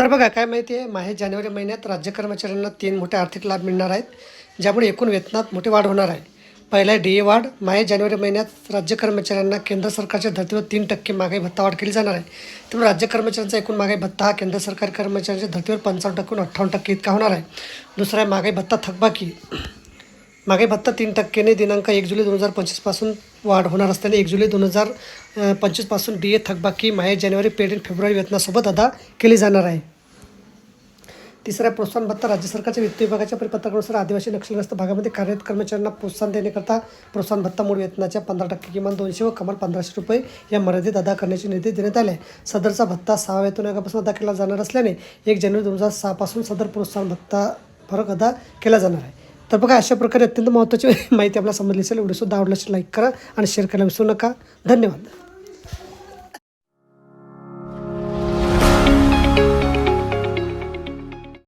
तर बघा काय माहिती आहे? माहे जानेवारी महिन्यात राज्य कर्मचाऱ्यांना तीन मोठे आर्थिक लाभ मिळणार आहेत ज्यामुळे एकूण वेतनात मोठी वाढ होणार आहे. पहिला डी ए वाढ. माहे जानेवारी महिन्यात राज्य कर्मचाऱ्यांना केंद्र सरकारच्या धर्तीवर तीन टक्के महागाई भत्ता वाढ केली जाणार आहे. त्यामुळे राज्य कर्मचाऱ्यांचा एकूण महागाई भत्ता हा केंद्र सरकारी कर्मचाऱ्यांच्या धर्तीवर पंचावन्न टक्के अठ्ठावन्न टक्के इतका होणार आहे. दुसरा आहे महागाई भत्ता थकबाकी. मागे भत्ता तीन टक्क्याने दिनांक एक जुलै दोन हजार पंचवीसपासून वाढ होणार असल्याने एक जुलै दोन हजार पंचवीसपासून डी ए थकबाकी माहे जानेवारी पेड फेब्रुवारी वेतनासोबत अदा केली जाणार आहे. तिसरा प्रोत्साहन भत्ता राज्य सरकारच्या वित्त विभागाच्या परिपत्रकानुसार आदिवासी नक्षलग्रस्त भागामध्ये कार्यरत कर्मचाऱ्यांना प्रोत्साहन देण्याकरता प्रोत्साहन भत्ता मूळ वेतनाच्या पंधरा टक्के किमान दोनशे व कमाल पंधराशे रुपये या मर्यादेत अदा करण्याचे निर्देश देण्यात आले. सदरचा भत्ता सहा वेतन आयोगापासून अदा केला जाणार असल्याने एक जानेवारी दोन हजार सहापासून सदर प्रोत्साहन भत्ता फरक अदा केला जाणार आहे. तर बघा अशा प्रकारे अत्यंत महत्त्वाची माहिती आपल्याला समजली असेल. व्हिडिओसुद्धा आवडल्यास लाईक करा आणि शेअर करायला विसरू नका. धन्यवाद.